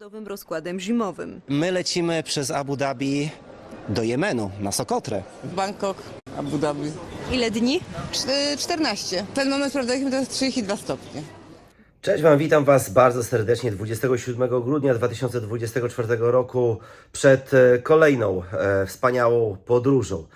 standardowym rozkładem zimowym. My lecimy przez Abu Dhabi do Jemenu, na Sokotrę. Bangkok, Abu Dhabi. Ile dni? Czty- 14. W ten moment sprawdzaliśmy, to jest 32 stopnie. Cześć Wam, witam Was bardzo serdecznie 27 grudnia 2024 roku przed e, kolejną e, wspaniałą podróżą.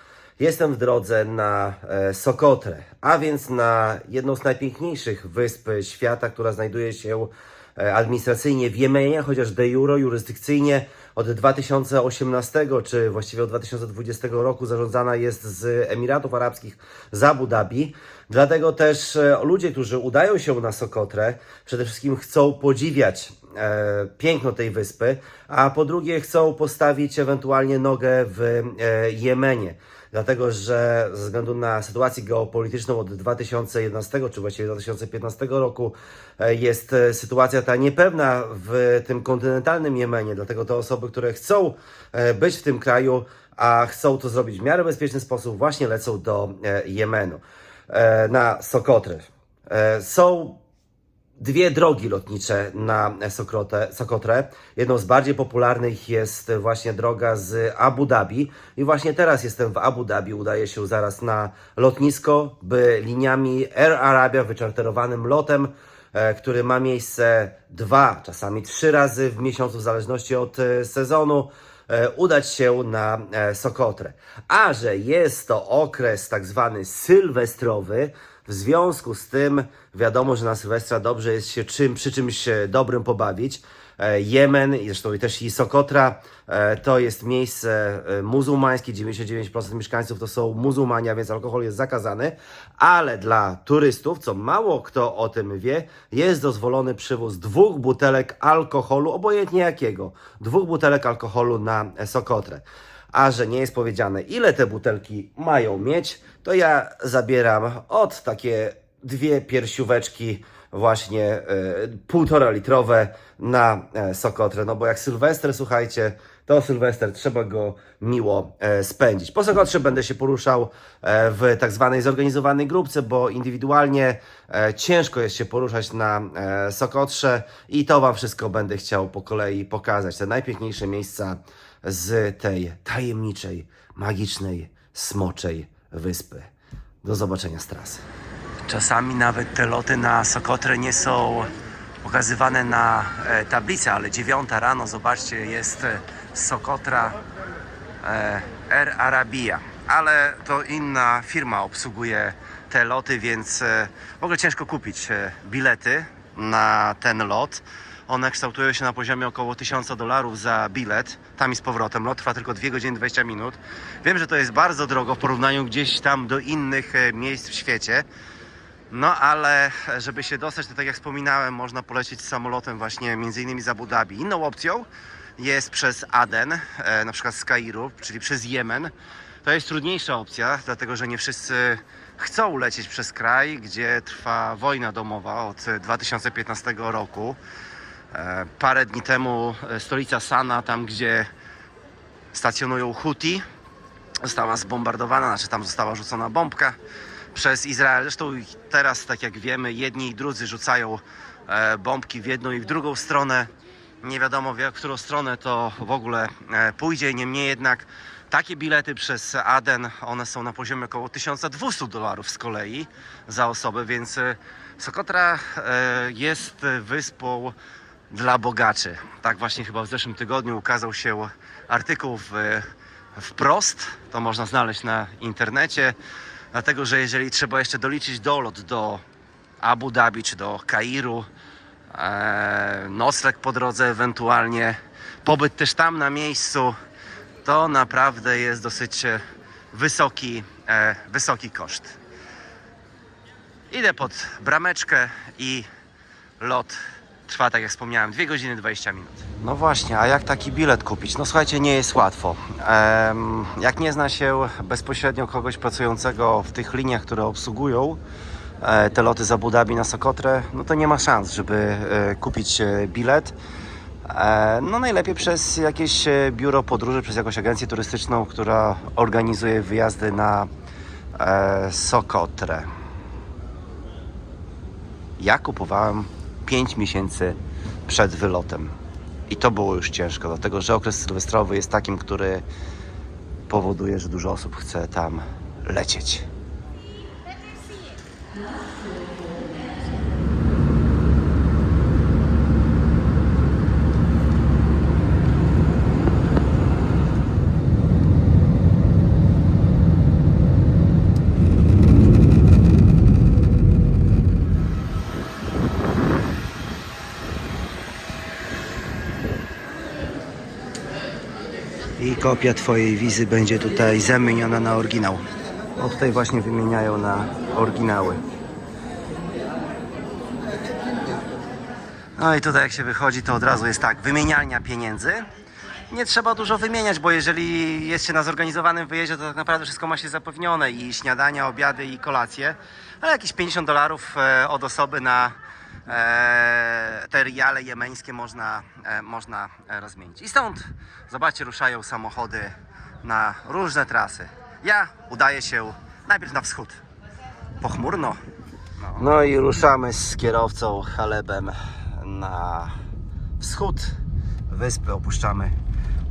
Jestem w drodze na e, Sokotrę, a więc na jedną z najpiękniejszych wysp świata, która znajduje się administracyjnie w Jemenie, chociaż de jure, jurysdykcyjnie od 2018 czy właściwie od 2020 roku zarządzana jest z Emiratów Arabskich z Abu Dhabi. Dlatego też e, ludzie, którzy udają się na Sokotrę, przede wszystkim chcą podziwiać e, piękno tej wyspy, a po drugie chcą postawić ewentualnie nogę w e, Jemenie. Dlatego, że ze względu na sytuację geopolityczną od 2011 czy właściwie 2015 roku e, jest e, sytuacja ta niepewna w tym kontynentalnym Jemenie. Dlatego te osoby, które chcą e, być w tym kraju, a chcą to zrobić w miarę bezpieczny sposób, właśnie lecą do Jemenu na Sokotrę. E, Są dwie drogi lotnicze na Sokrotę, Sokotrę. Jedną z bardziej popularnych jest właśnie droga z Abu Dhabi. I właśnie teraz jestem w Abu Dhabi. Udaję się zaraz na lotnisko, by liniami Air Arabia wyczarterowanym lotem, e, który ma miejsce dwa, czasami trzy razy w miesiącu, w zależności od e, sezonu, e, udać się na Sokotrę. A że jest to okres tak zwany sylwestrowy, w związku z tym wiadomo, że na Sylwestra dobrze jest się czym, przy czymś dobrym pobawić. E, Jemen, zresztą też i Sokotra, e, to jest miejsce e, muzułmańskie, 99% mieszkańców to są muzułmanie, a więc alkohol jest zakazany, ale dla turystów, co mało kto o tym wie, jest dozwolony przywóz dwóch butelek alkoholu, obojętnie jakiego, dwóch butelek alkoholu na Sokotrę. A że nie jest powiedziane, ile te butelki mają mieć, to ja zabieram od takie dwie piersióweczki właśnie e, półtora litrowe na e, Sokotrę. No bo jak Sylwester, słuchajcie, to Sylwester trzeba go miło e, spędzić. Po Sokotrze będę się poruszał w tak zwanej zorganizowanej grupce, bo indywidualnie ciężko jest się poruszać na Sokotrze i to Wam wszystko będę chciał po kolei pokazać. Te najpiękniejsze miejsca z tej tajemniczej, magicznej, smoczej wyspy. Do zobaczenia z trasy. Czasami nawet te loty na Sokotrę nie są pokazywane na e, tablicy, ale dziewiąta rano, zobaczcie, jest e, Sokotra e, Air Arabia. Ale to inna firma obsługuje te loty, więc e, w ogóle ciężko kupić e, bilety na ten lot. One kształtują się na poziomie około 1000 dolarów za bilet, tam i z powrotem. Lot trwa tylko 2 godziny 20 minut. Wiem, że to jest bardzo drogo w porównaniu gdzieś tam do innych e, miejsc w świecie. No ale żeby się dostać, to tak jak wspominałem, można polecieć samolotem właśnie między innymi z Abu Dhabi. Inną opcją jest przez Aden, e, na przykład z Kairu, czyli przez Jemen. To jest trudniejsza opcja, dlatego że nie wszyscy chcą lecieć przez kraj, gdzie trwa wojna domowa od 2015 roku. E, Parę dni temu e, stolica Sana, tam gdzie stacjonują Houthi, została zbombardowana, znaczy tam została rzucona bombka przez Izrael. Zresztą teraz, tak jak wiemy, jedni i drudzy rzucają e, bombki w jedną i w drugą stronę. Nie wiadomo w którą stronę to w ogóle pójdzie. Niemniej jednak takie bilety przez Aden, one są na poziomie około 1200 dolarów z kolei za osobę, więc Sokotra jest wyspą dla bogaczy. Tak właśnie chyba w zeszłym tygodniu ukazał się artykuł w, wprost. To można znaleźć na internecie. Dlatego, że jeżeli trzeba jeszcze doliczyć dolot do Abu Dhabi czy do Kairu, e, nocleg po drodze ewentualnie, pobyt też tam na miejscu, to naprawdę jest dosyć e, wysoki, e, wysoki koszt. Idę pod brameczkę i lot trwa, tak jak wspomniałem, 2 godziny 20 minut. No właśnie, a jak taki bilet kupić? No słuchajcie, nie jest łatwo. Em, jak nie zna się bezpośrednio kogoś pracującego w tych liniach, które obsługują e, te loty z Abu Dhabi na Sokotrę, no to nie ma szans, żeby e, kupić e, bilet. E, No najlepiej przez jakieś e, biuro podróży, przez jakąś agencję turystyczną, która organizuje wyjazdy na e, Sokotrę. Ja kupowałem 5 miesięcy przed wylotem. I to było już ciężko, dlatego że okres sylwestrowy jest takim, który powoduje, że dużo osób chce tam lecieć. Kopia Twojej wizy będzie tutaj zamieniona na oryginał. O tutaj właśnie wymieniają na oryginały. No i tutaj jak się wychodzi, to od razu jest tak, wymienialnia pieniędzy. Nie trzeba dużo wymieniać, bo jeżeli jest się na zorganizowanym wyjeździe, to tak naprawdę wszystko ma się zapewnione i śniadania, obiady i kolacje. Ale jakieś 50 dolarów e, od osoby na te riale jemeńskie można, e, można e, rozmienić. I stąd, zobaczcie, ruszają samochody na różne trasy. Ja udaję się najpierw na wschód. Pochmurno. No i ruszamy z kierowcą Halebem na wschód wyspy. Opuszczamy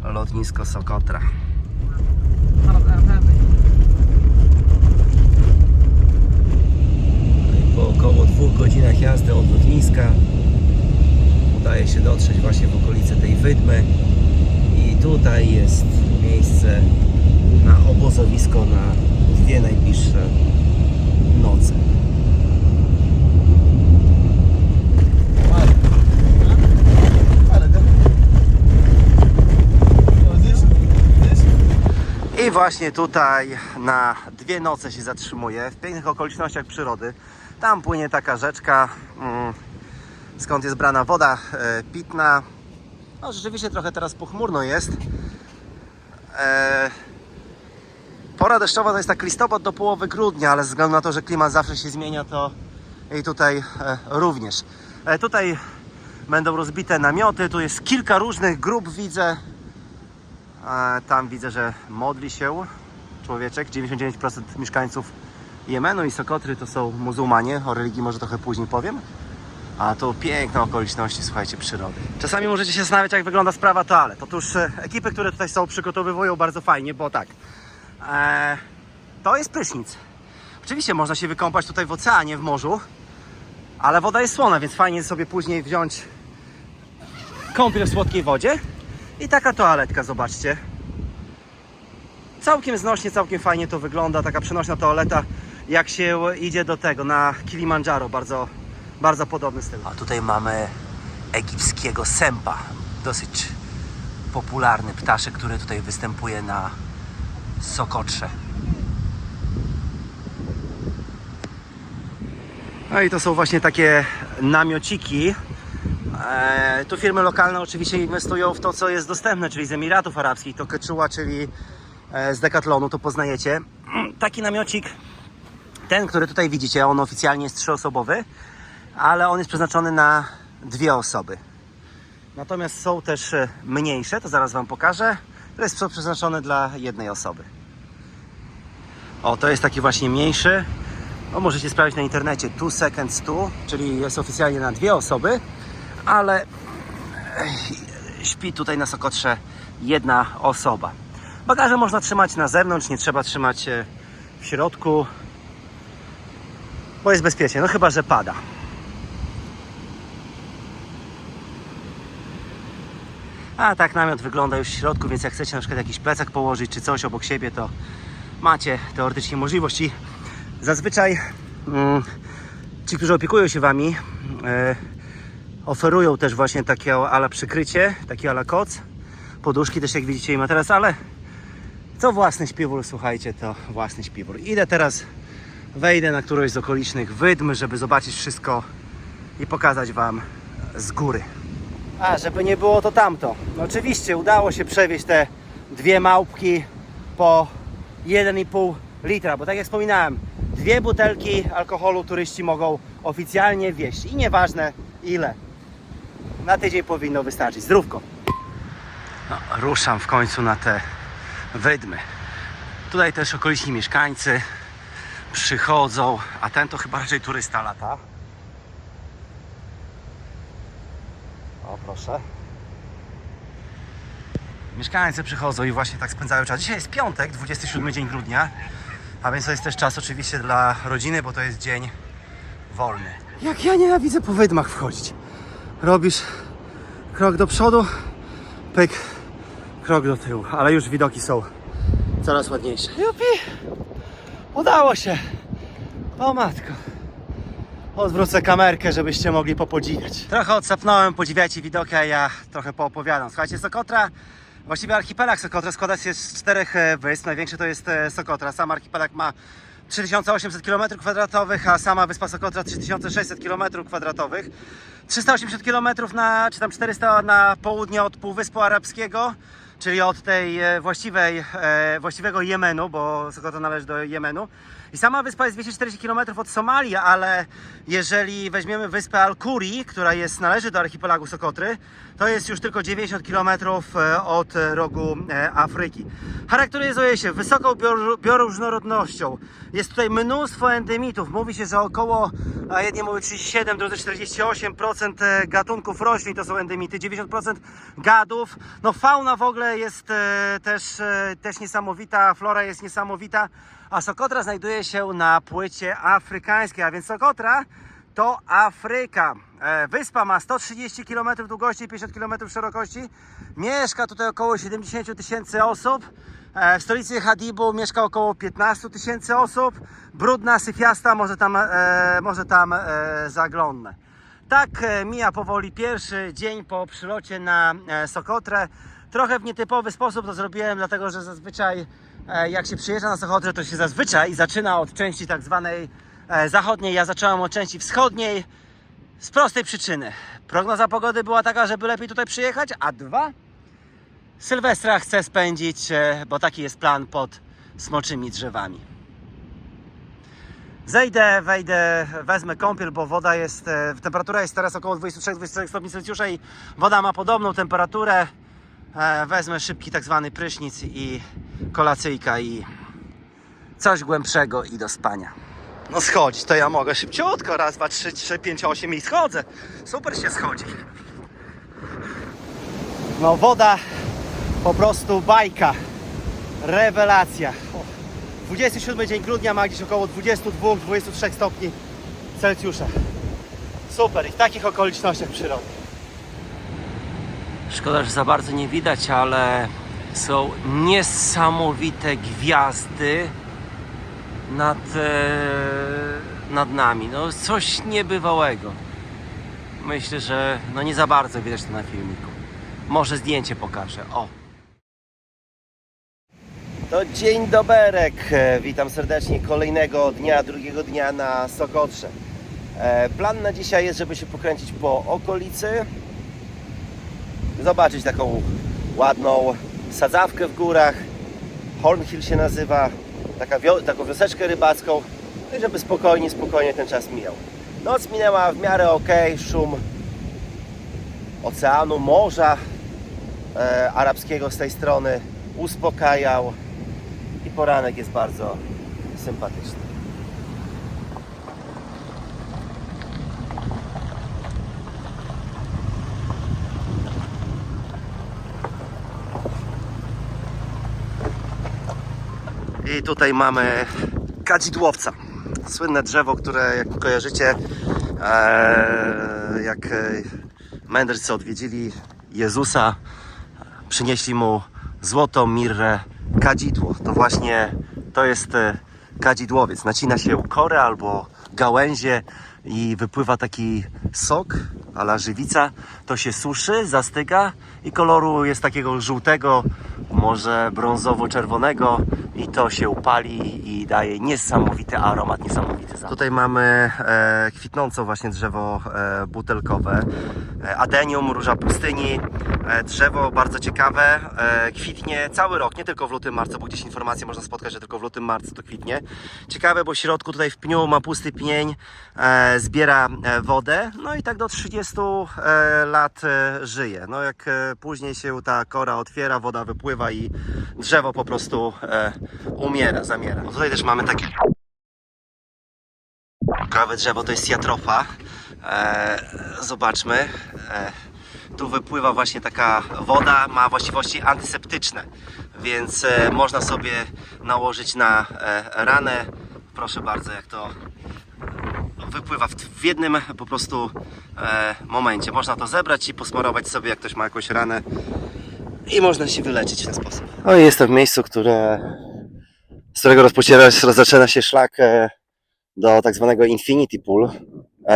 lotnisko Sokotra. Około dwóch godzinach jazdy od lotniska udaje się dotrzeć właśnie w okolice tej wydmy i tutaj jest miejsce na obozowisko na dwie najbliższe noce. I właśnie tutaj na dwie noce się zatrzymuję, w pięknych okolicznościach przyrody. Tam płynie taka rzeczka, mm, skąd jest brana woda e, pitna. No rzeczywiście trochę teraz pochmurno jest. E, pora deszczowa to jest tak listopad do połowy grudnia, ale ze względu na to, że klimat zawsze się zmienia, to i tutaj e, również. Tutaj będą rozbite namioty, tu jest kilka różnych grup widzę. Tam widzę, że modli się człowieczek. 99% mieszkańców Jemenu i Sokotry to są muzułmanie. O religii może trochę później powiem. A to piękne okoliczności, słuchajcie, przyrody. Czasami możecie się zastanawiać, jak wygląda sprawa toalet. Otóż e, ekipy, które tutaj są, przygotowywują bardzo fajnie, bo tak. E, to jest prysznic. Oczywiście można się wykąpać tutaj w oceanie, w morzu, ale woda jest słona, więc fajnie sobie później wziąć kąpiel w słodkiej wodzie. I taka toaletka, zobaczcie. Całkiem znośnie, całkiem fajnie to wygląda. Taka przenośna toaleta, jak się idzie do tego, na Kilimandżaro. Bardzo, bardzo podobny styl. A tutaj mamy egipskiego sępa. Dosyć popularny ptaszek, który tutaj występuje na Sokotrze. No i to są właśnie takie namiociki. E, tu firmy lokalne oczywiście inwestują w to, co jest dostępne, czyli z Emiratów Arabskich. To Quechua, czyli e, z Decathlonu, to poznajecie. Taki namiocik, ten, który tutaj widzicie, on oficjalnie jest trzyosobowy, ale on jest przeznaczony na dwie osoby. Natomiast są też e, mniejsze, to zaraz Wam pokażę, które są przeznaczone dla jednej osoby. O, to jest taki właśnie mniejszy. No, możecie sprawdzić na internecie 2 seconds 2, czyli jest oficjalnie na dwie osoby, ale śpi tutaj na Sokotrze jedna osoba. Bagaże można trzymać na zewnątrz, nie trzeba trzymać e, w środku, bo jest bezpiecznie, no chyba, że pada. A tak namiot wygląda już w środku, więc jak chcecie na przykład jakiś plecak położyć czy coś obok siebie, to macie teoretycznie możliwość i zazwyczaj mm, ci, którzy opiekują się wami, e, oferują też właśnie takie ala przykrycie, takie ala koc, poduszki też jak widzicie i materac, ale co własny śpiwór, słuchajcie, to własny śpiwór. Idę teraz, wejdę na którąś z okolicznych wydm, żeby zobaczyć wszystko i pokazać wam z góry. A, żeby nie było to tamto. Oczywiście udało się przewieźć te dwie małpki po 1,5 litra, bo tak jak wspominałem, dwie butelki alkoholu turyści mogą oficjalnie wieść i nieważne ile. Na tydzień powinno wystarczyć. Zdrówko. No, ruszam w końcu na te wydmy. Tutaj też okoliczni mieszkańcy przychodzą, a ten to chyba raczej turysta lata. O proszę. Mieszkańcy przychodzą i właśnie tak spędzają czas. Dzisiaj jest piątek, 27 dzień grudnia, a więc to jest też czas oczywiście dla rodziny, bo to jest dzień wolny. Jak ja nienawidzę po wydmach wchodzić. Robisz krok do przodu, pyk, krok do tyłu, ale już widoki są coraz ładniejsze. Jupi! Udało się! O matko! Odwrócę kamerkę, żebyście mogli popodziwiać. Trochę odsapnąłem, podziwiajcie widoki, a ja trochę poopowiadam. Słuchajcie, Sokotra, właściwie archipelag Sokotra składa się z czterech e, wysp. Największy to jest e, Sokotra. Sam archipelag ma 3800 km2, a sama wyspa Sokotra 3600 km2. 380 km na, czy tam 400 na południe od Półwyspu Arabskiego, czyli od tej e, właściwej, e, właściwego Jemenu, bo Sokotra należy do Jemenu. I sama wyspa jest 240 km od Somalii, ale jeżeli weźmiemy wyspę Al-Kuri, która jest, należy do archipelagu Sokotry, to jest już tylko 90 km od rogu e, Afryki. Charakteryzuje się wysoką bior- bioróżnorodnością. Jest tutaj mnóstwo endemitów. Mówi się, że około, jedni mówią 37, drudzy 48% gatunków roślin to są endemity, 90% gadów. No fauna w ogóle jest e, też, e, też niesamowita, flora jest niesamowita, a Sokotra się na płycie afrykańskiej, a więc Sokotra to Afryka. E, Wyspa ma 130 km długości i 50 km szerokości. Mieszka tutaj około 70 000 tysięcy osób. E, W stolicy Hadibu mieszka około 15 000 tysięcy osób. Brudna, syfiasta, może tam, e, może tam zaglądnę. Tak mija powoli pierwszy dzień po przylocie na Sokotrę. Trochę w nietypowy sposób to zrobiłem, dlatego że zazwyczaj jak się przyjeżdża na Sokotrę, to się zazwyczaj zaczyna od części tak zwanej e, zachodniej. Ja zacząłem od części wschodniej z prostej przyczyny. Prognoza pogody była taka, żeby lepiej tutaj przyjechać, a dwa, Sylwestra chcę spędzić, e, bo taki jest plan pod smoczymi drzewami. Zejdę, wejdę, wezmę kąpiel, bo woda jest, e, temperatura jest teraz około 23-24 stopni Celsjusza i woda ma podobną temperaturę. E, Wezmę szybki tak zwany prysznic i kolacyjka i coś głębszego i do spania. No schodzić to ja mogę szybciutko, raz, dwa, trzy, trzy, pięć, osiem i schodzę. Super się schodzi. No woda po prostu bajka, rewelacja. O, 27 dzień grudnia ma gdzieś około 22-23 stopni Celsjusza. Super i w takich okolicznościach przyrody. Szkoda, że za bardzo nie widać, ale są niesamowite gwiazdy nad, e, nad nami. No coś niebywałego. Myślę, że no nie za bardzo widać to na filmiku. Może zdjęcie pokażę. O. To dzień doberek. E, Witam serdecznie kolejnego dnia, drugiego dnia na Sokotrze. E, Plan na dzisiaj jest, żeby się pokręcić po okolicy, zobaczyć taką ładną sadzawkę w górach. Hornhill się nazywa, taka wio- taką wioseczkę rybacką, no i żeby spokojnie, spokojnie ten czas mijał. Noc minęła w miarę ok, szum oceanu, morza e, arabskiego z tej strony uspokajał i poranek jest bardzo sympatyczny. I tutaj mamy kadzidłowca. Słynne drzewo, które jak kojarzycie, e, jak e, mędrcy odwiedzili Jezusa, przynieśli mu złoto, mirrę, kadzidło. To właśnie to jest e, kadzidłowiec. Nacina się korę albo gałęzie i wypływa taki sok, ala żywica. To się suszy, zastyga i koloru jest takiego żółtego, może brązowo-czerwonego i to się upali i daje niesamowity aromat, niesamowity zapach. Tutaj mamy e, kwitnące właśnie drzewo e, butelkowe, e, adenium, róża pustyni, drzewo bardzo ciekawe, e, kwitnie cały rok, nie tylko w lutym, marcu, bo gdzieś informacje można spotkać, że tylko w lutym, marcu to kwitnie. Ciekawe, bo w środku tutaj w pniu ma pusty pień, e, zbiera e, wodę, no i tak do 30 e, lat e, żyje. No jak e, później się ta kora otwiera, woda wypływa i drzewo po prostu e, umiera, zamiera. No tutaj też mamy takie ciekawe drzewo, to jest jatrofa. E, zobaczmy. Tu wypływa właśnie taka woda, ma właściwości antyseptyczne, więc e, można sobie nałożyć na e, ranę. Proszę bardzo, jak to wypływa w, jednym po prostu e, momencie. Można to zebrać i posmarować sobie, jak ktoś ma jakąś ranę i można się wyleczyć w ten sposób. No i jestem w miejscu, które, z którego rozpoczyna, się szlak do tak zwanego Infinity Pool,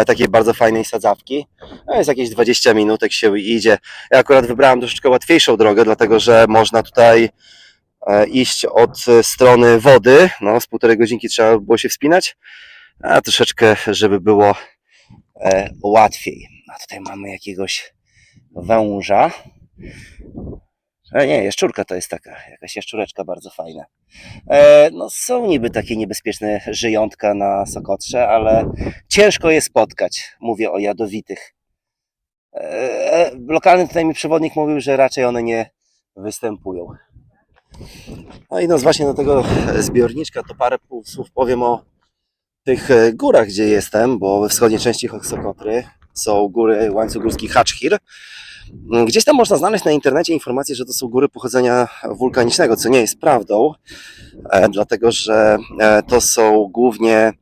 takiej bardzo fajnej sadzawki. No jest jakieś 20 minutek się idzie. Ja akurat wybrałem troszeczkę łatwiejszą drogę, dlatego że można tutaj e, iść od e, strony wody. No, z półtorej godzinki trzeba było się wspinać, a troszeczkę, żeby było e, łatwiej. A tutaj mamy jakiegoś węża. E, nie, jaszczurka to jest taka, jakaś jaszczureczka bardzo fajna. E, no są niby takie niebezpieczne żyjątka na Sokotrze, ale ciężko je spotkać. Mówię o jadowitych. E, e, lokalny tutaj mi przewodnik mówił, że raczej one nie występują. No idąc właśnie do tego zbiorniczka, to parę słów powiem o tych e, górach, gdzie jestem, bo we wschodniej części Sokotry są góry łańcuch górski Haczhir. Gdzieś tam można znaleźć na internecie informację, że to są góry pochodzenia wulkanicznego, co nie jest prawdą, e, dlatego że e, to są głównie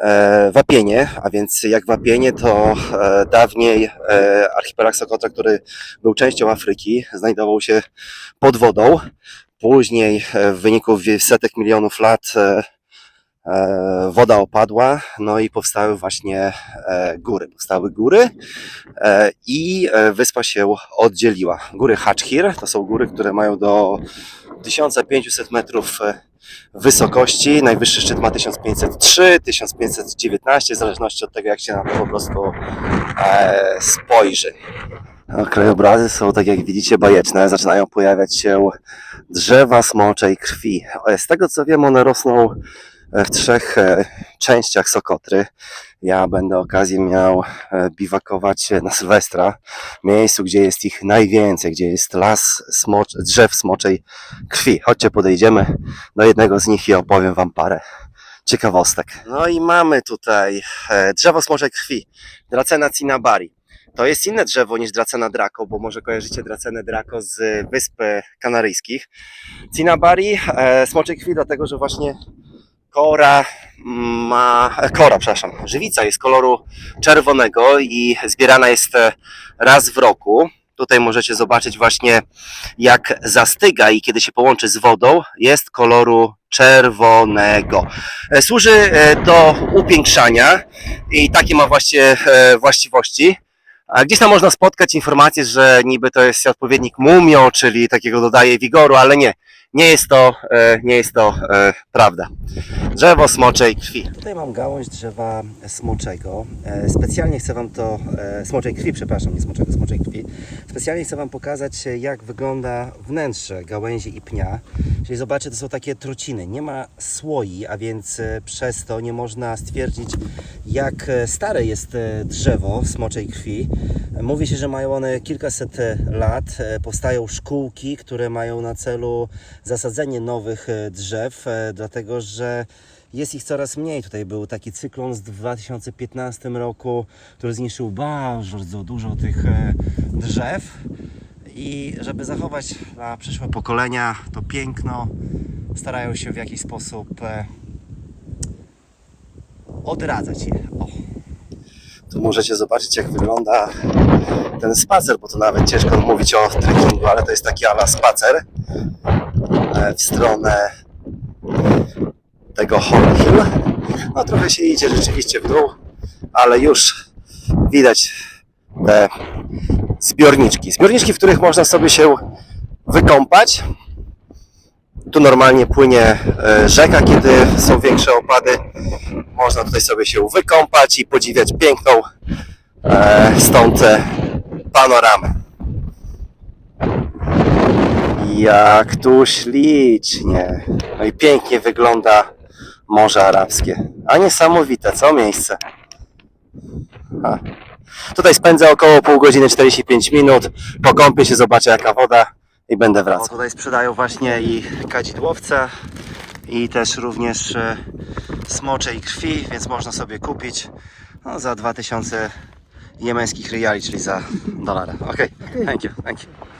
e, wapienie, a więc jak wapienie to dawniej archipelag Sokotra, który był częścią Afryki, znajdował się pod wodą. Później w wyniku setek milionów lat woda opadła, no i powstały właśnie e, góry. Powstały góry e, i e, wyspa się oddzieliła. Góry Haczhir to są góry, które mają do 1500 metrów e, wysokości. Najwyższy szczyt ma 1503, 1519, w zależności od tego, jak się na to po prostu e, spojrzy. Krajobrazy są, tak jak widzicie, bajeczne. Zaczynają pojawiać się drzewa smoczej krwi. E, Z tego co wiem, one rosną w trzech e, częściach Sokotry. Ja będę okazję miał e, biwakować na Sylwestra, miejscu, gdzie jest ich najwięcej, gdzie jest las smocz, drzew smoczej krwi. Chodźcie, podejdziemy do jednego z nich i opowiem Wam parę ciekawostek. No i mamy tutaj e, drzewo smoczej krwi, Dracena cinnabari. To jest inne drzewo niż Dracena draco, bo może kojarzycie Dracenę draco z Wysp Kanaryjskich. Cinnabari, e, smoczej krwi, dlatego że właśnie kora ma, kora, przepraszam, żywica jest koloru czerwonego i zbierana jest e, raz w roku. Tutaj możecie zobaczyć właśnie jak zastyga i kiedy się połączy z wodą jest koloru czerwonego. E, Służy e, do upiększania i takie ma właśnie właściwości. A gdzieś tam można spotkać informację, że niby to jest odpowiednik mumio, czyli takiego dodaje wigoru, ale nie. Nie jest to, e, nie jest to e, prawda. Drzewo smoczej krwi. Tutaj mam gałąź drzewa smoczego. E, Specjalnie chcę Wam to, smoczej krwi, przepraszam, nie smoczego, smoczej krwi. Specjalnie chcę Wam pokazać, jak wygląda wnętrze gałęzi i pnia. Czyli zobaczcie, to są takie truciny. Nie ma słoi, a więc przez to nie można stwierdzić, jak stare jest drzewo smoczej krwi. Mówi się, że mają one kilkaset lat. Powstają szkółki, które mają na celu zasadzenie nowych e, drzew, e, dlatego że jest ich coraz mniej. Tutaj był taki cyklon z 2015 roku, który zniszczył bardzo dużo tych e, drzew. I żeby zachować dla przyszłe pokolenia to piękno, starają się w jakiś sposób odradzać je. O. Tu możecie zobaczyć, jak wygląda ten spacer, bo to nawet ciężko mówić o trekkingu, ale to jest taki ala spacer w stronę tego Horn Hill. No trochę się idzie rzeczywiście w dół, ale już widać te zbiorniczki. Zbiorniczki, w których można sobie się wykąpać. Tu normalnie płynie e, rzeka, kiedy są większe opady. Można tutaj sobie się wykąpać i podziwiać piękną e, stąd e, panoramę. Jak tu ślicznie. No i pięknie wygląda Morze Arabskie. A niesamowite, co miejsce. A. Tutaj spędzę około pół godziny, 45 minut. Pokąpię się, zobaczę jaka woda i będę wracał. O, tutaj sprzedają właśnie i kadzidłowce i też również e, smoczej krwi, więc można sobie kupić no, za 2000 jemeńskich riali, czyli za dolara. Okej, thank you, thank you.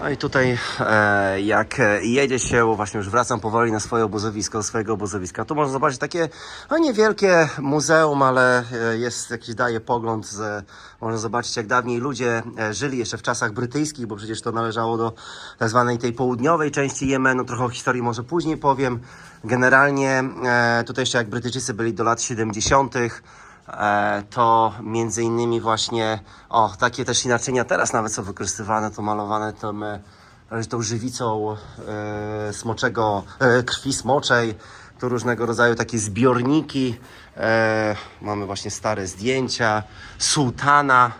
No i tutaj e, jak e, jedzie się, właśnie już wracam powoli na swoje obozowisko, swojego obozowiska, tu można zobaczyć takie no niewielkie muzeum, ale e, jest jakiś, daje pogląd, z, można zobaczyć jak dawniej ludzie e, żyli jeszcze w czasach brytyjskich, bo przecież to należało do tak zwanej tej południowej części Jemenu, trochę o historii może później powiem. Generalnie e, tutaj jeszcze jak Brytyjczycy byli do lat 70., E, to między innymi właśnie, o, takie też naczynia teraz nawet są wykorzystywane, to malowane tą, e, tą żywicą e, smoczego, e, krwi smoczej, tu różnego rodzaju takie zbiorniki, e, mamy właśnie stare zdjęcia, sułtana,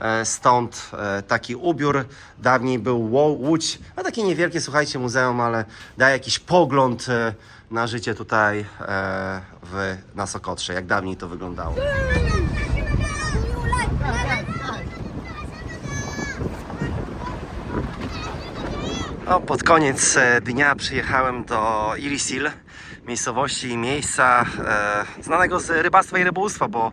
E, Stąd e, taki ubiór. Dawniej był Łódź, a takie niewielkie, słuchajcie, muzeum, ale daje jakiś pogląd e, na życie tutaj e, w, na Sokotrze, jak dawniej to wyglądało. No, pod koniec e, dnia przyjechałem do Irisil, miejscowości i miejsca e, znanego z rybactwa i rybołówstwa, bo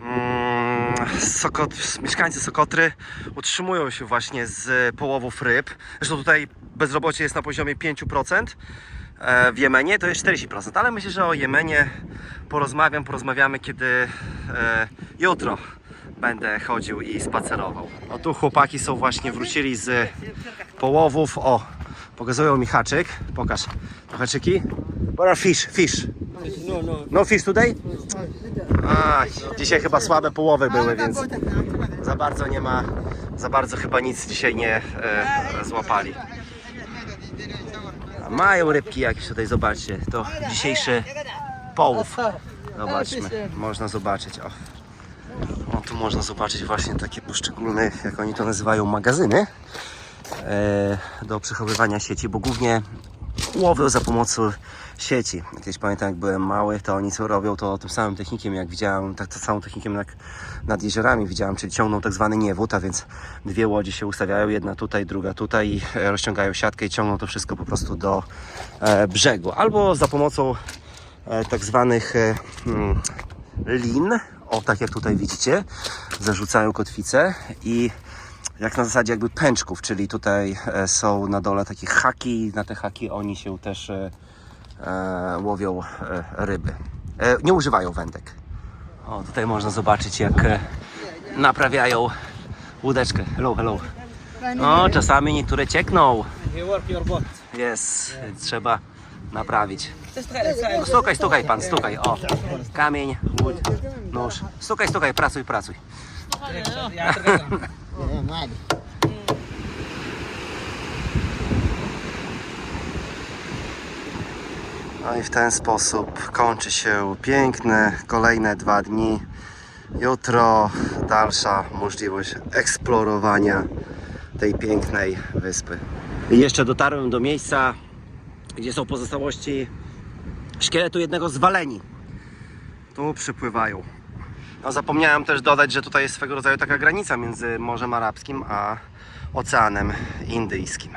Mm, Sokot, mieszkańcy Sokotry utrzymują się właśnie z połowów ryb. Zresztą tutaj bezrobocie jest na poziomie 5%. E, W Jemenie to jest 40%, ale myślę, że o Jemenie porozmawiam, porozmawiamy kiedy e, jutro będę chodził i spacerował. O tu chłopaki są właśnie wrócili z połowów. O, pokazują mi haczyk. Pokaż. To haczyki. Where fish? Fish. No fish today? Dzisiaj chyba słabe połowy były, więc za bardzo nie ma, za bardzo chyba nic dzisiaj nie e, złapali. Mają rybki jakieś tutaj, zobaczcie, to dzisiejszy połów. Zobaczmy, można zobaczyć, o. o tu można zobaczyć właśnie takie poszczególne, jak oni to nazywają, magazyny e, do przechowywania sieci, bo głównie łowią za pomocą sieci. Kiedyś pamiętam, jak byłem mały, to oni co robią, to tym samym technikiem, jak widziałem, tak tą samą technikiem jak nad jeziorami widziałem, czyli ciągną tak zwany niewód, a więc dwie łodzie się ustawiają, jedna tutaj, druga tutaj i e, rozciągają siatkę i ciągną to wszystko po prostu do e, brzegu. Albo za pomocą e, tak zwanych e, hmm, lin, o tak jak tutaj widzicie, zarzucają kotwicę i jak na zasadzie jakby pęczków, czyli tutaj e, są na dole takie haki i na te haki oni się też e, e, łowią e, ryby. E, nie używają wędek. O, tutaj można zobaczyć jak e, naprawiają łódeczkę. Hello, hello. No, czasami niektóre ciekną. Jest, trzeba naprawić. Stukaj, stukaj pan, stukaj. O, kamień, łódź, nóż. Stukaj, stukaj, pracuj, pracuj. No i w ten sposób kończy się piękne kolejne dwa dni. Jutro dalsza możliwość eksplorowania tej pięknej wyspy. I jeszcze dotarłem do miejsca, gdzie są pozostałości szkieletu jednego z waleni. Tu przypływają. No, zapomniałem też dodać, że tutaj jest swego rodzaju taka granica między Morzem Arabskim a Oceanem Indyjskim.